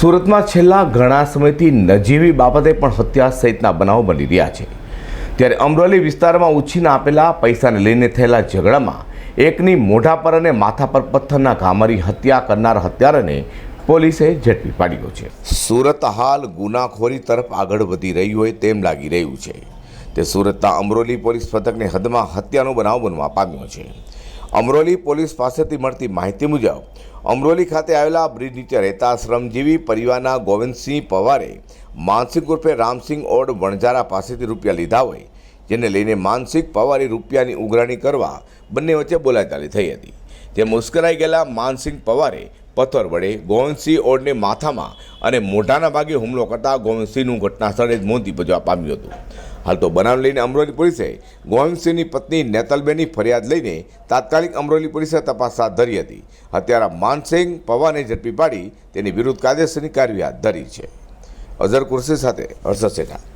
સુરતમાં છેલ્લા ઘણા સમયથી નજીવી બાબતે પણ હત્યા સહિતના બનાવો બની રહ્યા છે. ત્યારે અમરોલી વિસ્તારમાં ઉછીના આપેલા પૈસાને લઈને થયેલા ઝઘડામાં એકની મોઢા પર અને માથા પર પથ્થરના ઘામરી હત્યા કરનાર હત્યારાને પોલીસે ઝડપી પાડ્યો છે. સુરત હાલ ગુનાખોરી તરફ આગળ વધી રહ્યું હોય તેમ લાગી રહ્યું છે. તે સુરતના અમરોલી પોલીસ પથકની હદમાં હત્યાનો બનાવ બનવા પામ્યો છે. અમરોલી પોલીસ પાસેથી મળતી માહિતી મુજબ, અમરોલી ખાતે આવેલા બ્રિજ નીચે રહેતા શ્રમજીવી પરિવારના ગોવિંદસિંહ પવારે માનસિંહ ઉર્ફે રામસિંહ ઓડ વણઝારા પાસેથી રૂપિયા લીધા હોય, જેને લઈને માનસિંહ પવારે રૂપિયાની ઉઘરાણી કરવા બંને વચ્ચે બોલાચાલી થઈ હતી. જે મુસ્કરાઈ ગયેલા માનસિંહ પવારે પથ્થર વડે ગોવિંદસિંહ ઓડને માથામાં અને મોઢાના ભાગે હુમલો કરતા ગોવિંદસિંહનું ઘટના સ્થળે જ મોતી ભજવા પામ્યું હતું. હાલ તો બનાવ લઈને અમરોલી પોલીસે ગોવિંદસિંહની પત્ની નેતલબેનની ફરિયાદ લઈને તાત્કાલિક અમરોલી પોલીસે તપાસ હાથ ધરી હતી. હત્યારા માનસિંહ પવાને ઝડપી પાડી તેની વિરુદ્ધ કાયદેસરની કાર્યવાહી હાથ ધરી છે. અઝર કુર્સી સાથે હર્ષદ શેઠા.